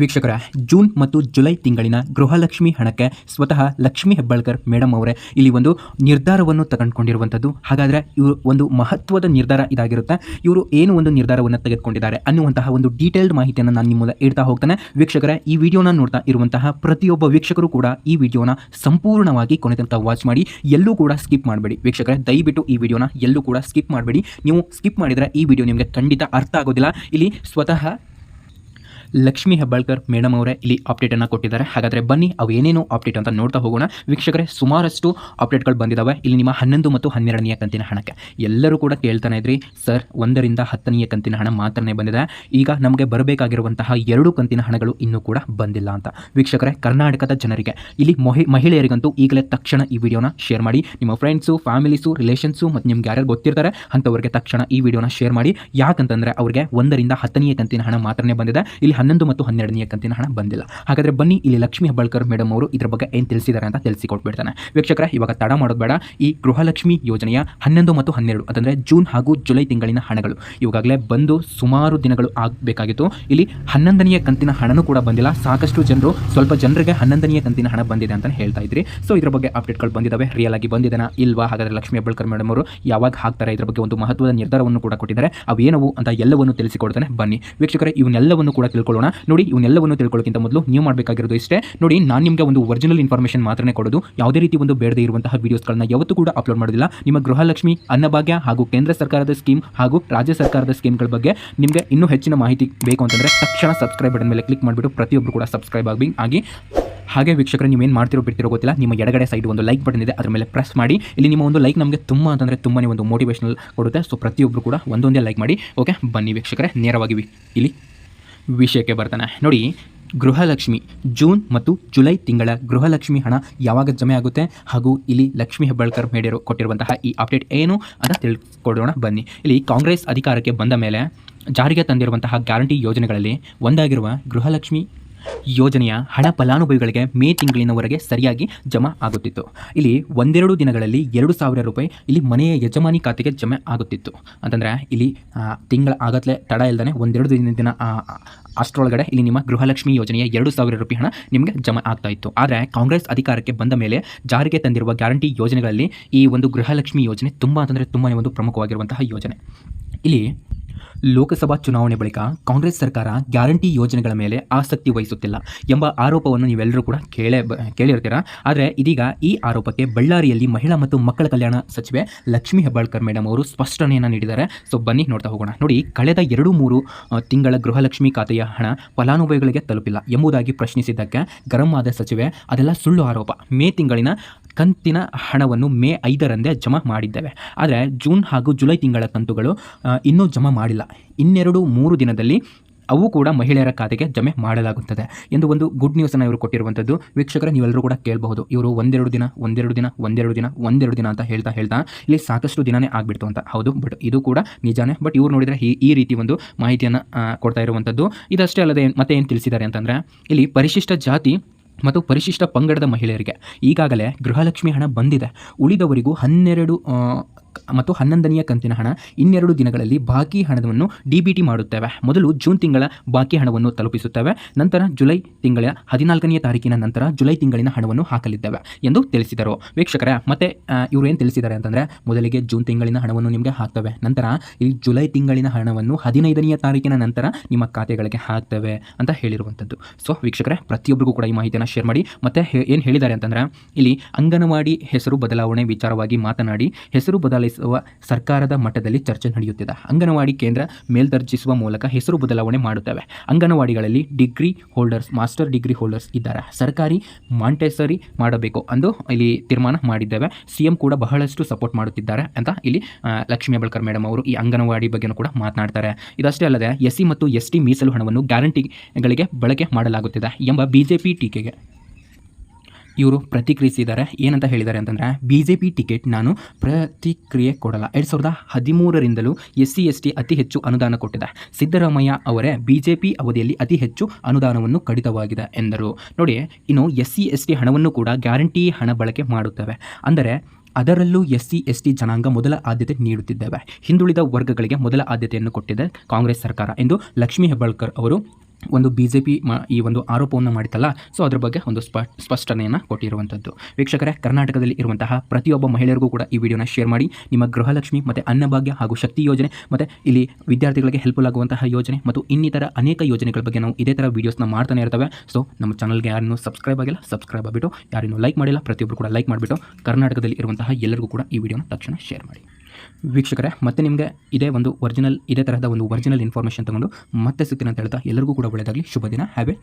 ವೀಕ್ಷಕರ, ಜೂನ್ ಮತ್ತು ಜುಲೈ ತಿಂಗಳಿನ ಗೃಹಲಕ್ಷ್ಮಿ ಹಣಕ್ಕೆ ಸ್ವತಃ ಲಕ್ಷ್ಮಿ ಹೆಬ್ಬಾಳ್ಕರ್ ಮೇಡಮ್ ಅವರೇ. ಇಲ್ಲಿ ಒಂದು ನಿರ್ಧಾರವನ್ನು ತಗೊಂಡ್ಕೊಂಡಿರುವಂಥದ್ದು. ಹಾಗಾದರೆ ಇವರು ಒಂದು ಮಹತ್ವದ ನಿರ್ಧಾರ ಇದಾಗಿರುತ್ತೆ. ಇವರು ಏನು ಒಂದು ನಿರ್ಧಾರವನ್ನು ತೆಗೆದುಕೊಂಡಿದ್ದಾರೆ ಅನ್ನುವಂತಹ ಒಂದು ಡೀಟೇಲ್ಡ್ ಮಾಹಿತಿಯನ್ನು ನಾನು ನಿಮ್ಮ ಇಡ್ತಾ ಹೋಗ್ತಾನೆ. ವೀಕ್ಷಕರ, ಈ ವಿಡಿಯೋನ ನೋಡ್ತಾ ಇರುವಂತಹ ಪ್ರತಿಯೊಬ್ಬ ವೀಕ್ಷಕರು ಕೂಡ ಈ ವಿಡಿಯೋನ ಸಂಪೂರ್ಣವಾಗಿ ಕೊನೆ ತನಕ ವಾಚ್ ಮಾಡಿ. ಎಲ್ಲೂ ಕೂಡ ಸ್ಕಿಪ್ ಮಾಡಬೇಡಿ. ವೀಕ್ಷಕರೇ, ದಯವಿಟ್ಟು ಈ ವಿಡಿಯೋನ ಎಲ್ಲೂ ಕೂಡ ಸ್ಕಿಪ್ ಮಾಡಬೇಡಿ. ನೀವು ಸ್ಕಿಪ್ ಮಾಡಿದರೆ ಈ ವಿಡಿಯೋ ನಿಮಗೆ ಖಂಡಿತ ಅರ್ಥ ಆಗೋದಿಲ್ಲ. ಇಲ್ಲಿ ಸ್ವತಃ ಲಕ್ಷ್ಮಿ ಹೆಬ್ಬಾಳ್ಕರ್ ಮೇಡಮ್ ಅವರೇ ಇಲ್ಲಿ ಅಪ್ಡೇಟನ್ನು ಕೊಟ್ಟಿದ್ದಾರೆ. ಹಾಗಾದರೆ ಬನ್ನಿ, ಅವು ಏನೇನು ಅಪ್ಡೇಟ್ ಅಂತ ನೋಡ್ತಾ ಹೋಗೋಣ. ವೀಕ್ಷಕರೇ, ಸುಮಾರಷ್ಟು ಅಪ್ಡೇಟ್ಗಳು ಬಂದಿದ್ದಾವೆ ಇಲ್ಲಿ ನಿಮ್ಮ ಹನ್ನೊಂದು ಮತ್ತು ಹನ್ನೆರಡನೆಯ ಕಂತಿನ ಹಣಕ್ಕೆ. ಎಲ್ಲರೂ ಕೂಡ ಕೇಳ್ತಾನೆ ಇದ್ರಿ, ಸರ್, ಒಂದರಿಂದ ಹತ್ತನೆಯ ಕಂತಿನ ಹಣ ಮಾತ್ರನೇ ಬಂದಿದೆ. ಈಗ ನಮಗೆ ಬರಬೇಕಾಗಿರುವಂತಹ ಎರಡು ಕಂತಿನ ಹಣಗಳು ಇನ್ನೂ ಕೂಡ ಬಂದಿಲ್ಲ ಅಂತ. ವೀಕ್ಷಕರೇ, ಕರ್ನಾಟಕದ ಜನರಿಗೆ, ಇಲ್ಲಿ ಮೊಹಿ, ಮಹಿಳೆಯರಿಗಂತೂ ಈಗಲೇ ತಕ್ಷಣ ಈ ವಿಡಿಯೋನ ಶೇರ್ ಮಾಡಿ. ನಿಮ್ಮ ಫ್ರೆಂಡ್ಸು ಫ್ಯಾಮಿಲೀಸು ರಿಲೇಷನ್ಸು ಮತ್ತು ನಿಮ್ಗೆ ಯಾರ್ಯಾರು ಗೊತ್ತಿರ್ತಾರೆ, ಅಂಥವ್ರಿಗೆ ತಕ್ಷಣ ಈ ವಿಡಿಯೋನ ಶೇರ್ ಮಾಡಿ. ಯಾಕಂತಂದರೆ ಅವರಿಗೆ ಒಂದರಿಂದ ಹತ್ತನೆಯ ಕಂತಿನ ಹಣ ಮಾತ್ರನೇ ಬಂದಿದೆ. ಇಲ್ಲಿ ಹನ್ನೊಂದು ಮತ್ತು ಹನ್ನೆರಡನೆಯ ಕಂತಿನ ಹಣ ಬಂದಿಲ್ಲ. ಹಾಗಾದರೆ ಬನ್ನಿ, ಇಲ್ಲಿ ಲಕ್ಷ್ಮಿ ಹಬ್ಬಳ್ಕರ್ ಮೇಡಮ್ ಅವರು ಇದರ ಬಗ್ಗೆ ಏನು ತಿಳಿಸಿದ್ದಾರೆ ಅಂತ ತಿಳಿಸಿಕೊಟ್ಬಿಡ್ತಾನೆ. ವೀಕ್ಷಕರ, ಇವಾಗ ತಡ ಮಾಡೋದು ಬೇಡ. ಈ ಗೃಹಲಕ್ಷ್ಮಿ ಯೋಜನೆಯ ಹನ್ನೊಂದು ಮತ್ತು ಹನ್ನೆರಡು, ಅದಂದರೆ ಜೂನ್ ಹಾಗೂ ಜುಲೈ ತಿಂಗಳಿನ ಹಣಗಳು. ಇವಾಗಲೇ ಬಂದು ಸುಮಾರು ದಿನಗಳು ಆಗಬೇಕಾಗಿತ್ತು. ಇಲ್ಲಿ ಹನ್ನೊಂದನೆಯ ಕಂತಿನ ಹಣನೂ ಕೂಡ ಬಂದಿಲ್ಲ. ಸಾಕಷ್ಟು ಜನರು, ಸ್ವಲ್ಪ ಜನರಿಗೆ ಹನ್ನೊಂದನೆಯ ಕಂತಿನ ಹಣ ಬಂದಿದೆ ಅಂತ ಹೇಳ್ತಾ ಇದ್ರಿ. ಸೊ ಇದ್ರ ಬಗ್ಗೆ ಅಪ್ಡೇಟ್ಗಳು ಬಂದಿದ್ದಾವೆ ರಿಯಲ್ ಆಗಿ ಬಂದಿದೆನಾ ಇಲ್ವಾ? ಹಾಗಾದರೆ ಲಕ್ಷ್ಮಿ ಹಬ್ಬಳ್ಕರ್ ಮೇಡಮ್ ಅವರು ಯಾವಾಗ ಹಾಕ್ತಾರೆ? ಇದ್ರ ಬಗ್ಗೆ ಒಂದು ಮಹತ್ವದ ನಿರ್ಧಾರವನ್ನು ಕೂಡ ಕೊಟ್ಟಿದ್ದಾರೆ. ಅವೇನವು ಅಂತ ಎಲ್ಲವನ್ನು ತಿಳಿಸಿಕೊಡ್ತಾನೆ ಬನ್ನಿ. ವೀಕ್ಷಕರೇ, ಇವನ್ನೆಲ್ಲವನ್ನು ಕೂಡ ತಿಳ್ಕೊಳ್ಳೋಣ. ನೋಡಿ, ಇವನ್ನೆಲ್ಲವನ್ನು ತಿಳ್ಕೊಳ್ಳೋಕ್ಕಿಂತ ಮೊದಲು ನೀವು ಮಾಡಬೇಕಾಗಿರೋದು ಇಷ್ಟೇ. ನೋಡಿ, ನಾನು ನಿಮಗೆ ಒಂದು ಒರಿಜಿನಲ್ ಇನ್ಫಾರ್ಮೇಷನ್ ಮಾತ್ರನೇ ಕೊಡೋದು. ಯಾವುದೇ ರೀತಿ ಒಂದು ಬೇಡದೇ ಇರುವಂತಹ ವೀಡಿಯೋಸ್ಗಳನ್ನ ಯಾವತ್ತೂ ಕೂಡ ಅಪ್ಲೋಡ್ ಮಾಡೋದಿಲ್ಲ. ನಿಮ್ಮ ಗೃಹಲಕ್ಷ್ಮಿ, ಅನ್ನಭಾಗ್ಯ ಹಾಗೂ ಕೇಂದ್ರ ಸರ್ಕಾರದ ಸ್ಕೀಮ್ ಹಾಗೂ ರಾಜ್ಯ ಸರ್ಕಾರದ ಸ್ಕೀಮ್ಗಳ ಬಗ್ಗೆ ನಿಮಗೆ ಇನ್ನೂ ಹೆಚ್ಚಿನ ಮಾಹಿತಿ ಬೇಕು ಅಂತಂದರೆ ತಕ್ಷಣ ಸಬ್ಸ್ಕ್ರೈಬ್ ಬಟನ್ ಮೇಲೆ ಕ್ಲಿಕ್ ಮಾಡಿಬಿಟ್ಟು ಪ್ರತಿಯೊಬ್ಬರು ಕೂಡ ಸಬ್ಸ್ಕ್ರೈಬ್ ಆಗಿ ಆಗಿ. ಹಾಗೆ ವೀಕ್ಷಕರು, ನೀವೇನು ಮಾಡ್ತಿರೋ ಬಿಡ್ತಿರೋ ಗೊತ್ತಿಲ್ಲ. ನಿಮ್ಮ ಎಡಗಡೆ ಸೈಡ್ ಒಂದು ಲೈಕ್ ಬಟನ್ ಇದೆ. ಅದರ ಮೇಲೆ ಪ್ರೆಸ್ ಮಾಡಿ. ಇಲ್ಲಿ ನಿಮ್ಮ ಒಂದು ಲೈಕ್ ನಮಗೆ ತುಂಬ ಅಂತಂದರೆ ತುಂಬನೇ ಒಂದು ಮೋಟಿವೇಶನಲ್ ಕೊಡುತ್ತೆ. ಸೊ ಪ್ರತಿಯೊಬ್ಬರು ಕೂಡ ಒಂದೊಂದೇ ಲೈಕ್ ಮಾಡಿ. ಓಕೆ ಬನ್ನಿ ವೀಕ್ಷಕರೇ, ನೇರವಾಗಿ ಇಲ್ಲಿ ವಿಷಯಕ್ಕೆ ಬರ್ತಾನೆ. ನೋಡಿ, ಗೃಹಲಕ್ಷ್ಮಿ, ಜೂನ್ ಮತ್ತು ಜುಲೈ ತಿಂಗಳ ಗೃಹಲಕ್ಷ್ಮಿ ಹಣ ಯಾವಾಗ ಜಮೆ ಆಗುತ್ತೆ? ಹಾಗೂ ಇಲ್ಲಿ ಲಕ್ಷ್ಮಿ ಹೆಬ್ಬಾಳ್ಕರ್ ಮೇಡಿಯರು ಕೊಟ್ಟಿರುವಂತಹ ಈ ಅಪ್ಡೇಟ್ ಏನು ಅಂತ ತಿಳ್ಕೊಡೋಣ ಬನ್ನಿ. ಇಲ್ಲಿ ಕಾಂಗ್ರೆಸ್ ಅಧಿಕಾರಕ್ಕೆ ಬಂದ ಮೇಲೆ ಜಾರಿಗೆ ತಂದಿರುವಂತಹ ಗ್ಯಾರಂಟಿ ಯೋಜನೆಗಳಲ್ಲಿ ಒಂದಾಗಿರುವ ಗೃಹಲಕ್ಷ್ಮಿ ಯೋಜನೆಯ ಹಣ ಫಲಾನುಭವಿಗಳಿಗೆ ಮೇ ತಿಂಗಳಿನವರೆಗೆ ಸರಿಯಾಗಿ ಜಮಾ ಆಗುತ್ತಿತ್ತು. ಇಲ್ಲಿ ಒಂದೆರಡು ದಿನಗಳಲ್ಲಿ ಎರಡು ಸಾವಿರ ರೂಪಾಯಿ ಇಲ್ಲಿ ಮನೆಯ ಯಜಮಾನಿ ಖಾತೆಗೆ ಜಮೆ ಆಗುತ್ತಿತ್ತು. ಅಂತಂದರೆ ಇಲ್ಲಿ ತಿಂಗಳ ಆಗತ್ಲೆ ತಡ ಇಲ್ಲದೇ ಒಂದೆರಡು ದಿನ ದಿನ ಅಷ್ಟರೊಳಗಡೆ ಇಲ್ಲಿ ನಿಮ್ಮ ಗೃಹಲಕ್ಷ್ಮಿ ಯೋಜನೆಯ ಎರಡು ಸಾವಿರ ರೂಪಾಯಿ ಹಣ ನಿಮಗೆ ಜಮಾ ಆಗ್ತಾ ಇತ್ತು. ಆದರೆ ಕಾಂಗ್ರೆಸ್ ಅಧಿಕಾರಕ್ಕೆ ಬಂದ ಮೇಲೆ ಜಾರಿಗೆ ತಂದಿರುವ ಗ್ಯಾರಂಟಿ ಯೋಜನೆಗಳಲ್ಲಿ ಈ ಒಂದು ಗೃಹಲಕ್ಷ್ಮಿ ಯೋಜನೆ ತುಂಬ ಅಂತಂದರೆ ತುಂಬಾ ಒಂದು ಪ್ರಮುಖವಾಗಿರುವಂತಹ ಯೋಜನೆ. ಇಲ್ಲಿ ಲೋಕಸಭಾ ಚುನಾವಣೆ ಬಳಿಕ ಕಾಂಗ್ರೆಸ್ ಸರ್ಕಾರ ಗ್ಯಾರಂಟಿ ಯೋಜನೆಗಳ ಮೇಲೆ ಆಸಕ್ತಿ ವಹಿಸುತ್ತಿಲ್ಲ ಎಂಬ ಆರೋಪವನ್ನು ನೀವೆಲ್ಲರೂ ಕೂಡ ಕೇಳೇ ಕೇಳಿರ್ತೀರಾ. ಆದರೆ ಇದೀಗ ಈ ಆರೋಪಕ್ಕೆ ಬಳ್ಳಾರಿಯಲ್ಲಿ ಮಹಿಳಾ ಮತ್ತು ಮಕ್ಕಳ ಕಲ್ಯಾಣ ಸಚಿವೆ ಲಕ್ಷ್ಮೀ ಹೆಬ್ಬಾಳ್ಕರ್ ಮೇಡಮ್ ಅವರು ಸ್ಪಷ್ಟನೆಯನ್ನು ನೀಡಿದ್ದಾರೆ. ಸೊ ಬನ್ನಿ ನೋಡ್ತಾ ಹೋಗೋಣ. ನೋಡಿ, ಕಳೆದ ಎರಡು ಮೂರು ತಿಂಗಳ ಗೃಹಲಕ್ಷ್ಮಿ ಖಾತೆಯ ಹಣ ಫಲಾನುಭವಿಗಳಿಗೆ ತಲುಪಿಲ್ಲ ಎಂಬುದಾಗಿ ಪ್ರಶ್ನಿಸಿದ್ದಕ್ಕೆ ಗರಂ ಆದ ಸಚಿವೆ ಅದೆಲ್ಲ ಸುಳ್ಳು ಆರೋಪ. ಮೇ ತಿಂಗಳಿನ ಕಂತಿನ ಹಣವನ್ನು ಮೇ ಐದರಂದೇ ಜಮಾ ಮಾಡಿದ್ದೇವೆ. ಆದರೆ ಜೂನ್ ಹಾಗೂ ಜುಲೈ ತಿಂಗಳ ಕಂತುಗಳು ಇನ್ನೂ ಜಮಾ ಮಾಡಿಲ್ಲ. ಇನ್ನೆರಡು ಮೂರು ದಿನದಲ್ಲಿ ಅವು ಕೂಡ ಮಹಿಳೆಯರ ಖಾತೆಗೆ ಜಮೆ ಮಾಡಲಾಗುತ್ತದೆ ಎಂದು ಒಂದು ಗುಡ್ ನ್ಯೂಸನ್ನು ಇವರು ಕೊಟ್ಟಿರುವಂಥದ್ದು. ವೀಕ್ಷಕರ, ನೀವೆಲ್ಲರೂ ಕೂಡ ಕೇಳಬಹುದು. ಇವರು ಒಂದೆರಡು ದಿನ ಒಂದೆರಡು ದಿನ ಒಂದೆರಡು ದಿನ ಒಂದೆರಡು ದಿನ ಅಂತ ಹೇಳ್ತಾ ಹೇಳ್ತಾ ಇಲ್ಲಿ ಸಾಕಷ್ಟು ದಿನನೇ ಆಗಿಬಿಡ್ತು ಅಂತ. ಹೌದು, ಬಟ್ ಇದು ಕೂಡ ನಿಜಾನೇ. ಬಟ್ ಇವರು ನೋಡಿದರೆ ಈ ಈ ರೀತಿ ಒಂದು ಮಾಹಿತಿಯನ್ನು ಕೊಡ್ತಾ ಇರುವಂಥದ್ದು. ಇದಷ್ಟೇ ಅಲ್ಲದೆ ಮತ್ತೆ ಏನು ತಿಳಿಸಿದ್ದಾರೆ ಅಂತಂದರೆ, ಇಲ್ಲಿ ಪರಿಶಿಷ್ಟ ಜಾತಿ ಮತ್ತು ಪರಿಶಿಷ್ಟ ಪಂಗಡದ ಮಹಿಳೆಯರಿಗೆ ಈಗಾಗಲೇ ಗೃಹಲಕ್ಷ್ಮಿ ಹಣ ಬಂದಿದೆ. ಉಳಿದವರಿಗೂ ಹನ್ನೆರಡು ಮತ್ತು ಹನ್ನೊಂದನೆಯ ಕಂತಿನ ಹಣ ಇನ್ನೆರಡು ದಿನಗಳಲ್ಲಿ ಬಾಕಿ ಹಣವನ್ನು ಡಿಬಿಟಿ ಮಾಡುತ್ತೇವೆ. ಮೊದಲು ಜೂನ್ ತಿಂಗಳ ಬಾಕಿ ಹಣವನ್ನು ತಲುಪಿಸುತ್ತೇವೆ. ನಂತರ ಜುಲೈ ತಿಂಗಳ ಹದಿನಾಲ್ಕನೆಯ ತಾರೀಕಿನ ನಂತರ ಜುಲೈ ತಿಂಗಳಿನ ಹಣವನ್ನು ಹಾಕಲಿದ್ದೇವೆ ಎಂದು ತಿಳಿಸಿದರು. ವೀಕ್ಷಕರೇ, ಮತ್ತೆ ಇವರು ಏನು ತಿಳಿಸಿದ್ದಾರೆ ಅಂತಂದರೆ ಮೊದಲಿಗೆ ಜೂನ್ ತಿಂಗಳಿನ ಹಣವನ್ನು ನಿಮಗೆ ಹಾಕ್ತವೆ. ನಂತರ ಈ ಜುಲೈ ತಿಂಗಳಿನ ಹಣವನ್ನು ಹದಿನೈದನೆಯ ತಾರೀಕಿನ ನಂತರ ನಿಮ್ಮ ಖಾತೆಗಳಿಗೆ ಹಾಕ್ತೇವೆ ಅಂತ ಹೇಳಿರುವಂಥದ್ದು. ಸೊ ವೀಕ್ಷಕರೇ ಪ್ರತಿಯೊಬ್ಬರಿಗೂ ಕೂಡ ಈ ಮಾಹಿತಿಯನ್ನು ಶೇರ್ ಮಾಡಿ. ಮತ್ತೆ ಏನು ಹೇಳಿದ್ದಾರೆ ಅಂತಂದರೆ, ಇಲ್ಲಿ ಅಂಗನವಾಡಿ ಹೆಸರು ಬದಲಾವಣೆ ವಿಚಾರವಾಗಿ ಮಾತನಾಡಿ, ಹೆಸರು ಬದಲಿಸುವ ಸರ್ಕಾರದ ಮಟ್ಟದಲ್ಲಿ ಚರ್ಚೆ ನಡೆಯುತ್ತಿದೆ. ಅಂಗನವಾಡಿ ಕೇಂದ್ರ ಮೇಲ್ದರ್ಜಿಸುವ ಮೂಲಕ ಹೆಸರು ಬದಲಾವಣೆ ಮಾಡುತ್ತವೆ. ಅಂಗನವಾಡಿಗಳಲ್ಲಿ degree holders, master degree holders ಇದ್ದಾರೆ. ಸರ್ಕಾರಿ ಮಾಂಟೆಸರಿ ಮಾಡಬೇಕು ಅಂದು ಇಲ್ಲಿ ತೀರ್ಮಾನ ಮಾಡಿದ್ದೇವೆ. ಸಿ ಎಂ ಕೂಡ ಬಹಳಷ್ಟು ಸಪೋರ್ಟ್ ಮಾಡುತ್ತಿದ್ದಾರೆ ಅಂತ ಇಲ್ಲಿ ಲಕ್ಷ್ಮೀ ಹೆಬ್ಬಾಳ್ಕರ್ ಮೇಡಮ್ ಅವರು ಈ ಅಂಗನವಾಡಿ ಬಗ್ಗೆನೂ ಕೂಡ ಮಾತನಾಡ್ತಾರೆ. ಇದಷ್ಟೇ ಅಲ್ಲದೆ ಎಸ್ ಸಿ ಮತ್ತು ಎಸ್ ಟಿ ಮೀಸಲು ಹಣವನ್ನು ಗ್ಯಾರಂಟಿಗಳಿಗೆ ಬಳಕೆ ಮಾಡಲಾಗುತ್ತಿದೆ ಎಂಬ ಬಿಜೆಪಿ ಟೀಕೆಗೆ ಇವರು ಪ್ರತಿಕ್ರಿಯಿಸಿದ್ದಾರೆ. ಏನಂತ ಹೇಳಿದ್ದಾರೆ ಅಂತಂದರೆ ಬಿ ಜೆ ಪಿ ಟಿಕೆಟ್ ನಾನು ಪ್ರತಿಕ್ರಿಯೆ ಕೊಡಲ್ಲ. ಎರಡು ಸಾವಿರದ ಹದಿಮೂರರಿಂದಲೂ ಎಸ್ ಸಿ ಎಸ್ ಟಿ ಅತಿ ಹೆಚ್ಚು ಅನುದಾನ ಕೊಟ್ಟಿದೆ. ಸಿದ್ದರಾಮಯ್ಯ ಅವರೇ ಬಿ ಜೆ ಪಿ ಅವಧಿಯಲ್ಲಿ ಅತಿ ಹೆಚ್ಚು ಅನುದಾನವನ್ನು ಕಡಿತವಾಗಿದೆ ಎಂದರು. ನೋಡಿ, ಇನ್ನು ಎಸ್ ಸಿ ಎಸ್ ಟಿ ಹಣವನ್ನು ಕೂಡ ಗ್ಯಾರಂಟಿ ಹಣ ಬಳಕೆ ಮಾಡುತ್ತವೆ. ಅಂದರೆ, ಅದರಲ್ಲೂ ಎಸ್ ಸಿ ಎಸ್ ಟಿ ಜನಾಂಗ ಮೊದಲ ಆದ್ಯತೆ ನೀಡುತ್ತಿದ್ದೇವೆ. ಹಿಂದುಳಿದ ವರ್ಗಗಳಿಗೆ ಮೊದಲ ಆದ್ಯತೆಯನ್ನು ಕೊಟ್ಟಿದೆ ಕಾಂಗ್ರೆಸ್ ಸರ್ಕಾರ ಎಂದು ಲಕ್ಷ್ಮೀ ಹೆಬ್ಬಾಳ್ಕರ್ ಅವರು ಒಂದು ಬಿ ಜೆ ಪಿ ಈ ಒಂದು ಆರೋಪವನ್ನು ಮಾಡಿತಲ್ಲ ಸೊ ಅದ್ರ ಬಗ್ಗೆ ಒಂದು ಸ್ಪ, ಸ್ಪಷ್ಟನೆಯನ್ನು ಕೊಟ್ಟಿರುವಂಥದ್ದು ವೀಕ್ಷಕರೇ, ಕರ್ನಾಟಕದಲ್ಲಿ ಇರುವಂತಹ ಪ್ರತಿಯೊಬ್ಬ ಮಹಿಳೆಯರಿಗೂ ಕೂಡ ಈ ವಿಡಿಯೋನ ಶೇರ್ ಮಾಡಿ, ನಿಮ್ಮ ಗೃಹಲಕ್ಷ್ಮಿ ಮತ್ತು ಅನ್ನಭಾಗ್ಯ ಹಾಗೂ ಶಕ್ತಿ ಯೋಜನೆ, ಮತ್ತು ಇಲ್ಲಿ ವಿದ್ಯಾರ್ಥಿಗಳಿಗೆ ಹೆಲ್ಪ್ಫುಲ್ ಆಗುವಂತಹ ಯೋಜನೆ, ಮತ್ತು ಇನ್ನಿತರ ಅನೇಕ ಯೋಜನೆಗಳ ಬಗ್ಗೆ ನಾವು ಇದೇ ಥರ ವೀಡಿಯೋಸ್ನ ಮಾಡ್ತಾನೆ ಇರ್ತವೆ. ಸೊ, ನಮ್ಮ ಚಾನಲ್ಗೆ ಯಾರನ್ನು ಸಬ್ಸ್ಕ್ರೈಬ್ ಆಗಿಲ್ಲ ಸಬ್ಸ್ಕ್ರೈಬ್ ಆಗಿಬಿಟ್ಟು, ಯಾರನ್ನು ಲೈಕ್ ಮಾಡಿಲ್ಲ ಪ್ರತಿಯೊಬ್ಬರು ಕೂಡ ಲೈಕ್ ಮಾಡಿಬಿಟ್ಟು, ಕರ್ನಾಟಕದಲ್ಲಿ ಇರುವಂತಹ ಎಲ್ಲರಿಗೂ ಕೂಡ ಈ ವಿಡಿಯೋನ ತಕ್ಷಣ ಶೇರ್ ಮಾಡಿ. ವೀಕ್ಷಕರೇ, ಮತ್ತೆ ನಿಮಗೆ ಇದೇ ಒಂದು ಒರಿಜಿನಲ್ ಇದೇ ತರಹದ ಒಂದು ಒರಿಜಿನಲ್ ಇನ್ಫಾರ್ಮೇಷನ್ ತಗೊಂಡು ಮತ್ತೆ ಸಿಗ್ತೀನಿ ಅಂತ ಹೇಳ್ತಾ ಎಲ್ಲರಿಗೂ ಕೂಡ ಒಳ್ಳೆಯದಾಗಲಿ ಶುಭ ದಿನ ಹ್ಯಾವ್ ಎ